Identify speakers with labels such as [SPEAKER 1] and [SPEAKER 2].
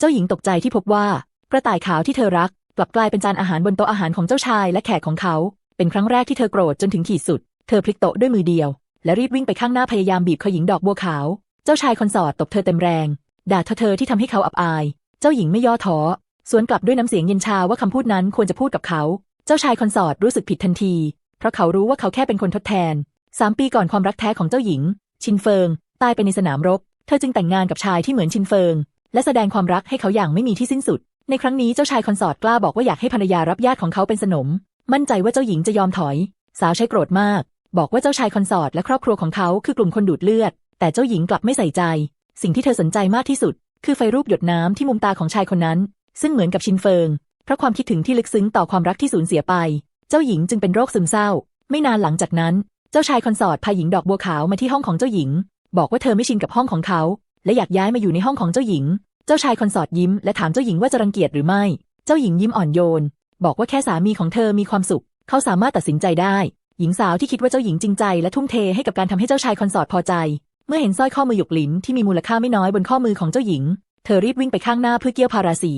[SPEAKER 1] เจ้าหญิงตกใจที่พบว่า กระต่ายขาวที่เธอรัก กลับกลายเป็นจานอาหารบนโต๊ะอาหารของเจ้าชายและแขกของเขา เป็นครั้งแรกที่เธอโกรธจนถึงขีดสุด เธอพลิกโต๊ะด้วยมือเดียว และรีบวิ่งไปข้างหน้าพยายามบีบคอหญิงดอกบัวขาว เจ้าชายคอนสอร์ตตบเธอเต็มแรง ด่าเธอเธอที่ทำให้เขาอับอาย เจ้าหญิงไม่ย่อท้อสวนกลับด้วยน้ำเสียงเย็นชาว่าคำพูดนั้นควรจะพูดกับเขา เจ้าชายคอนสอร์ตรู้สึกผิดทันที เพราะเขารู้ว่าเขาแค่เป็นคนทดแทนสามปีก่อนความรักแท้ของเจ้าหญิง ชินเฟิง ตายไปในสนามรบ เธอจึงแต่งงานกับชายที่เหมือนชินเฟิง และแสดงความรักให้เขาอย่างไม่มีที่สิ้นสุด ในครั้งนี้เจ้าชายคอนสอร์ตกล้าบอกว่าอยากให้ภรรยารับญาติของเขาเป็นสนม มั่นใจว่าเจ้าหญิงจะยอมถอย สาวใช้โกรธมาก บอกว่าเจ้าชายคอนสอร์ตและครอบครัวของเขาคือกลุ่มคนดูดเลือด แต่เจ้าหญิงกลับไม่ใส่ใจ สิ่งที่เธอสนใจมากที่สุด คือไฟรูปหยดน้ำที่มุมตาของชายคนนั้น ซึ่งเหมือนกับชินเฟิง เพราะความคิดถึงที่ลึกซึ้งต่อความรักที่สูญเสียไป เจ้าหญิงจึงเป็นโรคซึมเศร้า ไม่นานหลังจากนั้น เจ้าชายคอนสอร์ตพาหญิงดอกบัวขาวมาที่ห้องของเจ้าหญิง บอกว่าเธอไม่ชินกับห้องของเขา และอยากย้ายมาอยู่ในห้องของเจ้าหญิง เจ้าชายคอนสอร์ตยิ้มและถามเจ้าหญิงว่าจะรังเกียจหรือไม่ เจ้าหญิงยิ้มอ่อนโยน บอกว่าแค่สามีของเธอมีความสุข เขาสามารถตัดสินใจได้ หญิงสาวที่คิดว่าเจ้าหญิงจริงใจและทุ่มเทให้กับการทำให้เจ้าชายคอนสอร์ตพอใจ เมื่อเห็นสร้อยข้อมือหยกหลินที่มีมูลค่าไม่น้อยบนข้อมือของเจ้าหญิง เธอรีบวิ่งไปข้างหน้าเพื่อเกี่ยวพาราสี